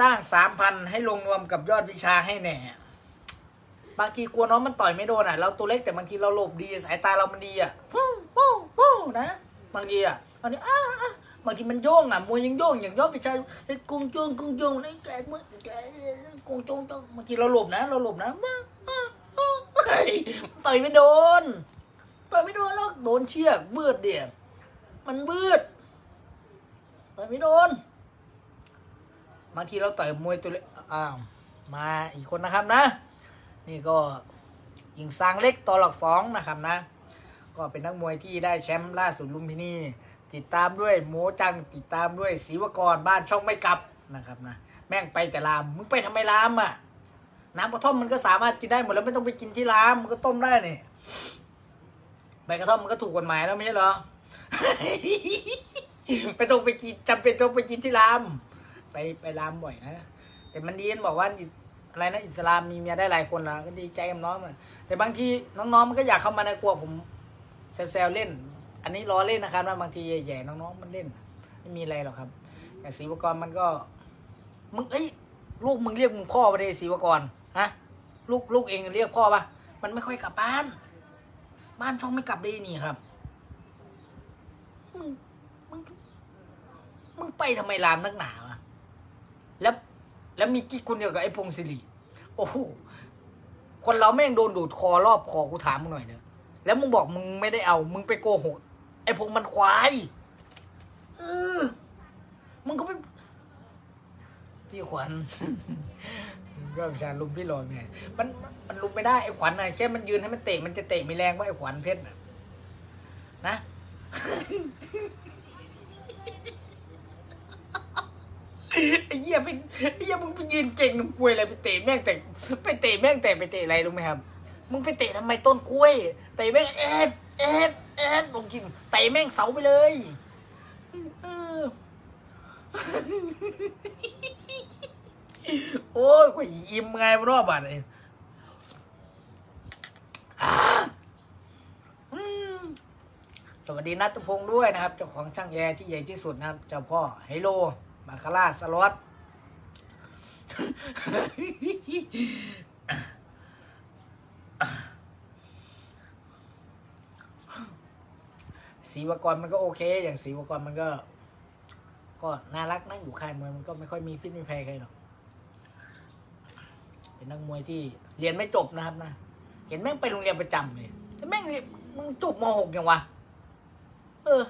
จ้างสามพันให้ลงนวมกับยอดวิชาให้แน่บางทีกลัวน้องมันต่อยไม่โดนอะ เราตัวเล็กแต่บางทีเราหลบดีสายตาเรามันดีอะปุ้งปุ้งปุ้งนะ บางทีอะอันนี้อ้าบางทีมันโยงอะมวยยังโยงอย่างยอดวิชาเฮ้กุ้งโจงกุ้งโจงนะแกมือแกกุ้งโจงจงบางทีเราหลบนะ เราหลบนะว้าต่อยไม่โดนต่อยไม่โดนหรอกโดนเชือกเบืดเดียมันเบืดต่อยไม่โดน บางทีเราต่อยมวยตัวเล็กอ้าวมาอีกคนนะครับนะ นี่ก็ยิงซางเล็กต่อหลักสองนะครับนะ ก็เป็นนักมวยที่ได้แชมป์ล่าสุดลุมพินีติดตามด้วยโมจังติดตามด้วยศรีวกรบ้านช่องไม่กลับนะครับนะแม่งไปแต่รามมึงไปทำไมรามอะน้ำกระท่อมมันก็สามารถกินได้หมดแล้วไม่ต้องไปกินที่รามมันก็ต้มได้นี่ใบกระท่อมมันก็ถูกกฎหมายแล้วไม่ใช่เหรอ ไม่ต้องไปกินจำเป็นต้องไปกินที่ราม ไปไปรามบ่อยนะ แต่มันดีนบอกว่าอะไรนะอิสลามมีเมียได้หลายคนนะก็ดีใจกับน้องมันแต่บางทีน้องๆมันก็อยากเข้ามาในครัวผมแซวๆเล่น อันนี้ล้อเล่นนะครับว่าบางทีแย่ๆน้องๆมันเล่น ไม่มีอะไรหรอกครับแต่ศรีวกรมันก็มึงเอ้ยลูกมึงเรียกมึงพ่อไปเลยศรีวกรฮะลูกลูกเองเรียกพ่อปะมันไม่ค่อยกลับบ้าน บ้านช่องไม่กลับดีนี่ครับมึงมึงมึงไปทำไมรามนักหนาว แล้วแล้วมีกิ๊กคนเดียวกับไอ้พงศิริโอ้โหคนเราแม่งโดนดูดคอรอบคอกูถามมึงหน่อยเนอะแล้วมึงบอกมึงไม่ได้เอา มึงไปโกหกไอ้พงมันควายเออมึงก็ไปพี่ขวัญก็วิชาลุมพี่หลอกเนี่ยมันมันลุมไม่ได้ไอ้ขวัญน่ะแค่มันยืนให้มันเตะมันจะเตะมีแรงว่าไอ้ขวัญเพชรนะนะ ไอ้เหี้ยไปไอ้เหี้ยมึงไปยืนเก่งนกล้วยอะไรไปเตะแม่งแต่ไปเตะแม่งแต่ไปเตะอะไรรู้ไหมครับ มึงไปเตะทำไมต้นกล้วยเตะแม่งเอ็ดเอ็ดเอ็ดลงกิมเตะแม่งเสาไปเลยโอ้ยกูยิ้มไงมันรอบบัดเลยอ่าอืมสวัสดีนัทพงศ์ด้วยนะครับเจ้าของช่างแอร์ที่ใหญ่ที่สุดนะครับเจ้าพ่อไฮโล มาคาร่าสล็อตศรีวกรมันก็โอเค อย่างศรีวกรมันก็ ก็น่ารักนั่งอยู่ค่ายมวยมันก็ไม่ค่อยมีพิษมีภัยใครหรอกเป็นนักมวยที่เรียนไม่จบนะครับนะเห็นแม่งไปโรงเรียนประจำเลยแต่แม่งมึงจบมหกยังวะเออ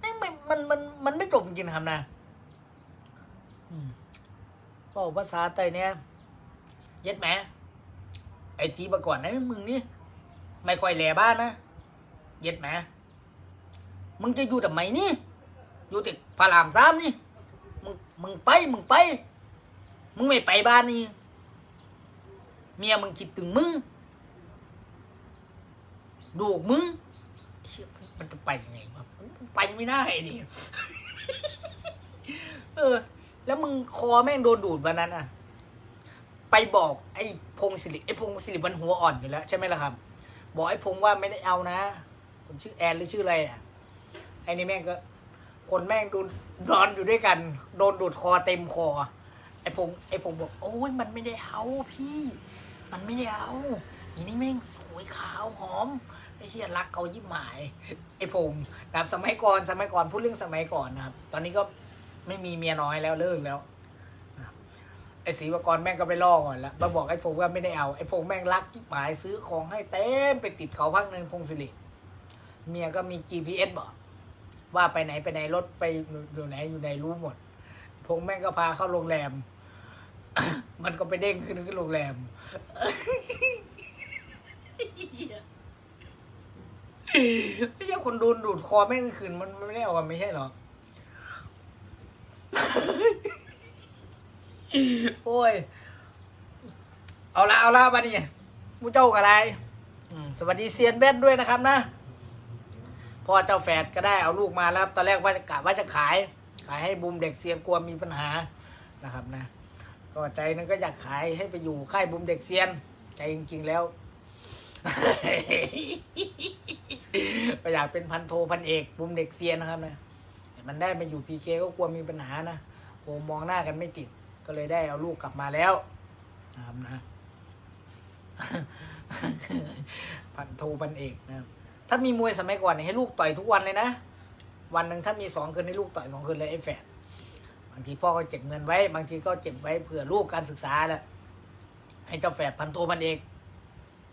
แม่งมันมันมันไม่จบจริงๆนะครับนะ กภาษาไต้เนี่ยเย็ดแหมไอจีมาก่อนนะมึงนี่ไม่ค่อยแหล่บ้านนะเย็ดแหมมึงจะอยู่ทำไมนี่ อยู่ติดพระรามสามนี่มึงมึงไปมึงไป มึงไม่ไปบ้านนี่เมียมึงคิดถึงมึงดูกมึงมันจะไปยังไงวะมันไปไม่ได้ดิเออ แล้วมึงคอแม่งโดนดูดวันนั้นอะ ไปบอกไอ้พงศิริไอ้พงศิริมันหัวอ่อนอยู่แล้วใช่ไหมล่ะครับ บอกไอ้พงว่าไม่ได้เอานะคนชื่อแอนหรือชื่ออะไรอะไอ้นี่แม่งก็ คนแม่งโดนนอนอยู่ด้วยกัน โดนดูดคอเต็มคอ ไอ้พงไอ้พงบอกโอ้ยมันไม่ได้เอาพี่ มันไม่ได้เอาอีนี่แม่งสวยขาวหอมไอ้เฮียรักเขายิ้มหมาย ไอ้พงนะครับสมัยก่อนสมัยก่อนพูดเรื่องสมัยก่อนนะครับ ตอนนี้ก็ ไม่มีเมียน้อยแล้วเลิกแล้วไอ้ศรีวกรแม่งก็ไปล่อก่อนแล้วมาบอกไอ้พงว่าไม่ได้เอาไอ้พงแม่งรักหมายซื้อของให้เต็มไปติดเขาพักหนึ่งพงศิริเมียก็มี GPS บอกว่าไปไหนไปไหนรถไปอยู่ไหนอยู่ไหนรู้หมด พงแม่งก็พาเข้าโรงแรม มันก็ไปเด้งขึ้นขึ้นโรงแรมไม่ใช่คนโดนดูดคอแม่งคืนมันไม่ได้เอากันไม่ใช่เหรอ โอ้ย เอาละเอาละบัดนี้มูเจ้ากับอะไรสวัสดีเซียนเบสด้วยนะครับนะพ่อเจ้าแฝดก็ได้เอาลูกมาแล้วตอนแรกว่าจะกะว่าจะขาย ขายให้บูมเด็กเซียนกลัวมีปัญหานะครับนะ ก็ใจนึงก็อยากขายให้ไปอยู่ค่ายบูมเด็กเซียน ใจจริง ๆแล้วก็อยากเป็นพันโทพันเอกบูมเด็กเซียนนะครับนะมันได้มาอยู่พีเคก็กลัวมีปัญหานะโหมองหน้ากันไม่ติด ก็เลยได้เอาลูกกลับมาแล้วนะครับนะพันโทพันเอกนะครับถ้ามีมวยสมัยก่อนเนี่ยให้ลูกต่อยทุกวันเลยนะ วันหนึ่งถ้ามีสองคืนให้ลูกต่อยสองคืนเลยไอ้แฝดบางทีพ่อก็เก็บเงินไว้ บางทีก็เก็บไว้เผื่อลูกการศึกษาแหละให้เจ้าแฝดพันโทพันเอก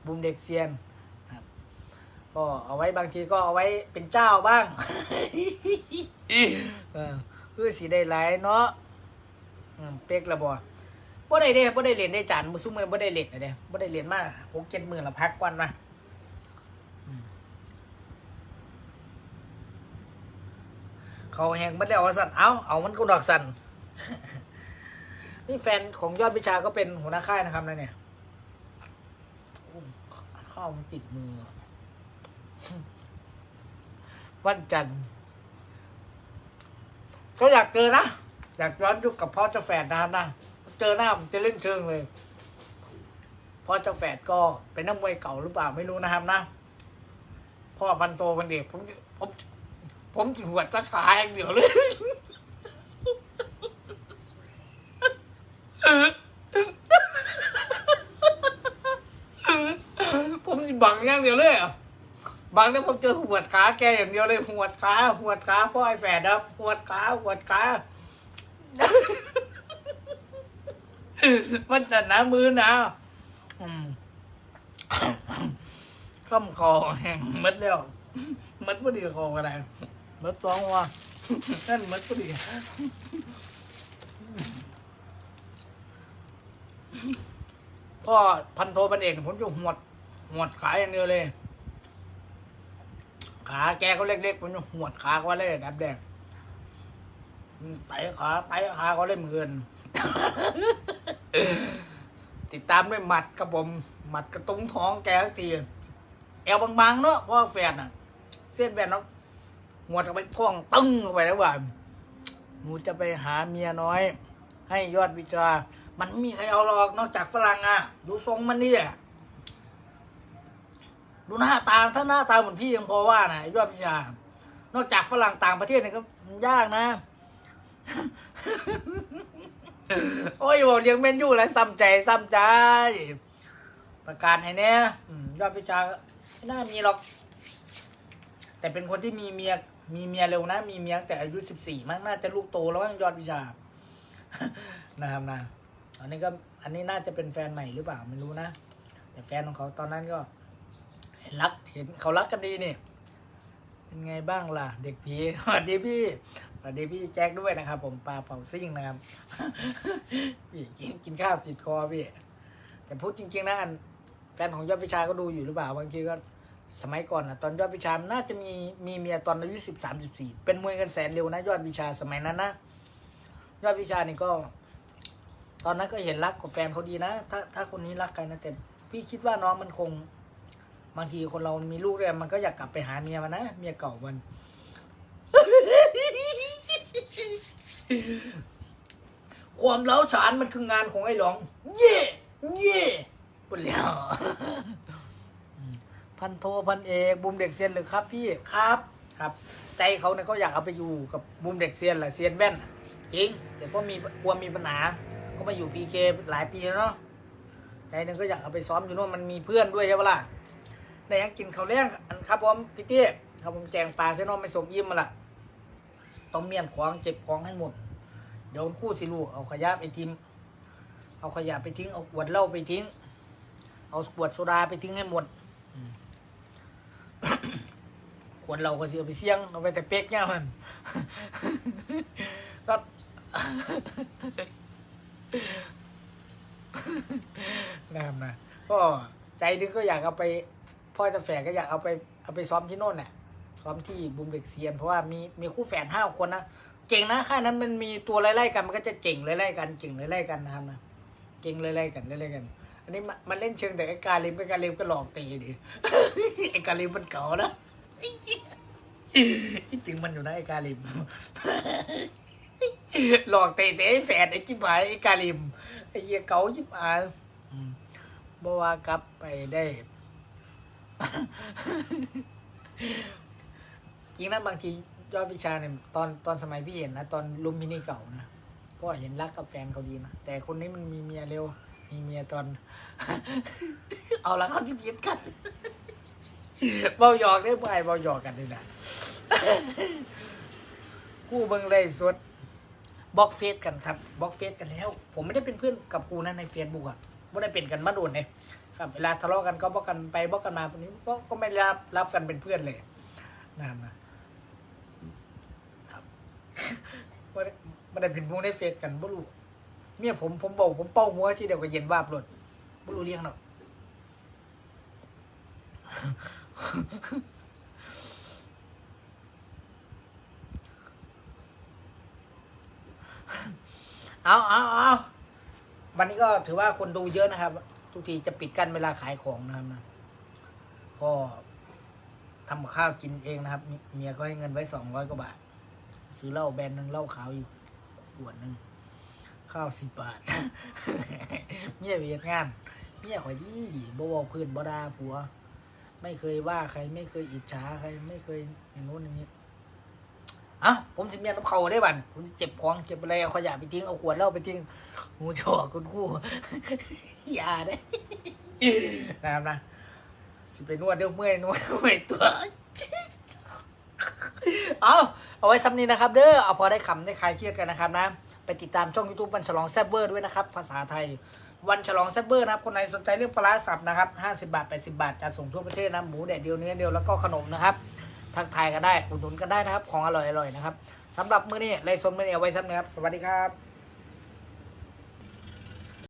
บุมเด็กเซียนก็เอาไว้บางทีก็เอาไว้เป็นเจ้าบ้างเออคือสีได้หลายเนาะ อืมเป๊กละบ่บ่ได้เด้บ่ได้เรียนได้จานมือซุมือบ่ได้เรียนเลยเด้บ่ได้เรียนมาหกเจ็ดหมื่นละพักก่อนมาเขาแหงมันแล้วว่าสั่นเอาเอามันก็ดอกสั่นนี่แฟนของยอดวิชาก็เป็นหัวหน้าค่ายนะครับนะเนี่ยข้าวมันติดมือ วันจันทร์ก็อยากเจอนะ อยากย้อนยุคกับพ่อเจ้าแฝดนะครับนะเจอหน้าผมจะเล่นเชิงเลยพ่อเจ้าแฝดก็เป็นนักมวยเก่าหรือเปล่าไม่รู้นะครับนะพ่อพันโตพันเด็กผมผมผมถึงหัวจะขาอย่างเดียวเลยผมสิบังอย่างเดียวเลยอะบางทีผมเจอหัวขาแกอย่างเดียวเลยหัวขาหัวขาพ่อไอ้แฝดครับหัวขาหัวขา มันจะหนามือหนะอืมข้ามคอแห้งมัดแล้วมัดพอดีคอก็ได้มัดสองว่ะนั่นมัดพอดีพ่อพันโทพันเอกผมจะหวดหวดขาอย่างเดียวเลย ขาแกก็เล็กๆผมันหวดขาก็เลยดับแดงไตขาไตขาก็เลยเหมือน ติดตามด้วยหมัดกับผมหมัดกระตุ้งท้องแกทักทีแอวบางๆเนาะเพราะแฟนอะ เส้นแฟนเนาะหัวจะไปท้องตึ้งเข้าไปแล้วว่าหนูจะไปหาเมียน้อย ให้ยอดวิจามันไม่มีใครเอาหรอกนอกจากฝรั่งอะ ดูทรงมันนี่อะดูหน้าตาถ้าหน้าตาเหมือนพี่ยังพอว่านะไอ้ยอดวิชานอกจากฝรั่งต่างประเทศเนี่ยก็ยากนะ โอ้ยบอกเลี้ยงเมนยูแล้วซ้ำใจซ้ำใจ ประกาศให้เนี่ยยอดวิชาไม่น่ามีหรอก แต่เป็นคนที่มีเมียมีเมียเร็วนะ มีเมียแต่อายุสิบสี่มั้งน่าจะลูกโตแล้วมั้งยอดวิชานะครับนะอันนี้ก็อันนี้น่าจะเป็นแฟนใหม่หรือเปล่าไม่รู้นะแต่แฟนของเขาตอนนั้นก็เห็นรักเห็นเขารักกันดีนี่เป็นไงบ้างล่ะ เด็กผีสวัสดีพี่ วัสดีพี่แจ็คด้วยนะครับ ผมปลาเผาซิ่งนะครับพี่กินกินข้าวติดคอพี่แต่พูดจริง ๆนะอันแฟนของยอดวิชาก็ดูอยู่หรือเปล่าบางทีก็สมัยก่อนนะตอนยอดวิชาน่าจะมีมีเมียตอนอายุสิบสามสิบสี่เป็นมวยกันแสนเร็วนะ ยอดวิชาสมัยนั้นนะยอดวิชานี่ก็ ตอนนั้นก็เห็นรักกับแฟนเขาดีนะ ถ้าถ้าคนนี้รักกันนะแต่พี่คิดว่าน้องมันคง บางทีคนเรามีลูกด้วยมันก็อยากกลับไปหาเมียมันนะเมียเก่ามัน ความเล้าฉานมันคืองานของไอ้หลอง เย่เย่พูดแล้วพันโทพันเอกบุมเด็กเซียนหรือครับ พี่ครับครับ ใจเขาเนี่ยเขาอยากเอาไปอยู่กับบุมเด็กเซียนแหละเซียนแว่นจริง แต่ก็มีกลัวมีปัญหา ก็มาอยู่พีเคหลายปีแล้วเนาะใจหนึ่งก็อยากเอาไปซ้อมอยู่โน่นมันมีเพื่อนด้วยใช่ปะล่ะในยังกินข้าวเลี้ยงอันครับผมพี่เตี้ยครับผมแจงปลาเส้นนอไม่สมยิ้มมาละ ต้องเมียนของเจ็บของให้หมด เดี๋ยวคู่สิลูกเอาขยะไปทิ้งเอาขยะไปทิ้งเอาขวดเหล้าไปทิ้ง เอาขวดโซดาไปทิ้งให้หมดขวดเหล้าก็เสียไปเสี่ยงเอาไปแต่เป๊กเนี่ยมันก็นะครับนะก็ใจนึงก็อยากเอาไป พ่อจะแฝดก็อยากเอาไปเอาไปซ้อมที่โน่นน่ะ ซ้อมที่บุมเด็กเซียน เพราะว่ามีมีคู่แฝดห้าคนนะเก่งนะค่ายนั้นมันมีตัวไล่ๆกันมันก็จะเก่งไล่ๆกันเก่งไล่ๆกันนะครับนะเก่งไล่ๆกันไล่ๆกัน อันนี้มันเล่นเชิงแต่ไอ้กาลิมไอ้กาลิมก็หลอกตีดิไอ้กาลิมมันเก่านะคิดถึงมันอยู่นะไอ้กาลิมหลอกเตะเตะไอ้แฝดไอ้จิบหายไอ้กาลิมไอ้เหี้ยเก๋าจิบหายอืมบ่ว่ากลับไปได้ จริงนะบางทียอดวิชาเนี่ยตอนตอนสมัยพี่เห็นนะ ตอนลุมพินีเก่านะ ก็เห็นรักกับแฟนเขาดีนะ แต่คนนี้มันมีเมียเร็ว มีเมียตอน เอาละเขาจะเพี้ยนกันเบาหยอกได้ไปเบาหยอกกันเลยนะกูเบิงเลยสดบล็อกเฟซกันครับบล็อกเฟซกันแล้ว ผมไม่ได้เป็นเพื่อนกับกูนะในเฟซบุ๊กอะไม่ได้เป็นกันมาโดนเลยครับเวลาทะเลาะกันก็บล็อกกันไปบล็อกกันมาคนนี้ก็ก็ไม่รับรับกันเป็นเพื่อนเลยนั่นนะครับ ไม่ ได้ได้เป็นพวกในเฟซกันบ่รู้เมียผมผมบอกผมเป้าหัวที่เดียวก็เย็นวาบหลดบ่รู้เรื่องหรอกเอาเอาเอาวันนี้ก็ถือว่าคนดูเยอะนะครับ ทุกทีจะปิดกั้นเวลาขายของนะครับนะ ก็ทำกับข้าวกินเองนะครับเมีเมียก็ให้เงินไว้สองร้อยกว่าบาท ซื้อเหล้าแบรนด์หนึ่งเหล้าขาวอีก ขวดหนึ่งข้าวสิบบาท เมียเวียดงาน เมียข่อยดีดีบ่บอกเพื่อนบ่ด่าผัว ไม่เคยว่าใครไม่เคยอิจฉาใครไม่เคยอย่างโน้นอย่างนี้เอ้าผมสิเมียน้ำเขาได้บันผมสิเจ็บของเจ็บอะไรเอาขยะไปทิ้งเอาขวดเหล้าไปทิ้งงูจ่อคุณคู่อย่าได้นะครับนะสิไปนวดเดี๋ยวเมื่อยนวดเมื่อยตัว เอา เอาไว้ซ้ำนี้นะครับเด้อเอาพอได้ขำได้คลายเครียดกันนะครับนะไปติดตามช่อง YouTube วันฉลองแซบเบอร์ด้วยนะครับภาษาไทยวันฉลองแซบเบอร์นะครับคนไหนสนใจเรื่องปลาร้าสับนะครับ50 บาท 80 บาทจัดส่งทั่วประเทศนะหมูแดดเดียวเนื้อเดียวแล้วก็ขนมนะครับทักทายกันได้อุดหนุนกันได้นะครับของอร่อยๆนะครับสำหรับมื้อนี้ไลฟ์สดมื้อนี้เอาไว้ซ้ำนะครับสวัสดีครับ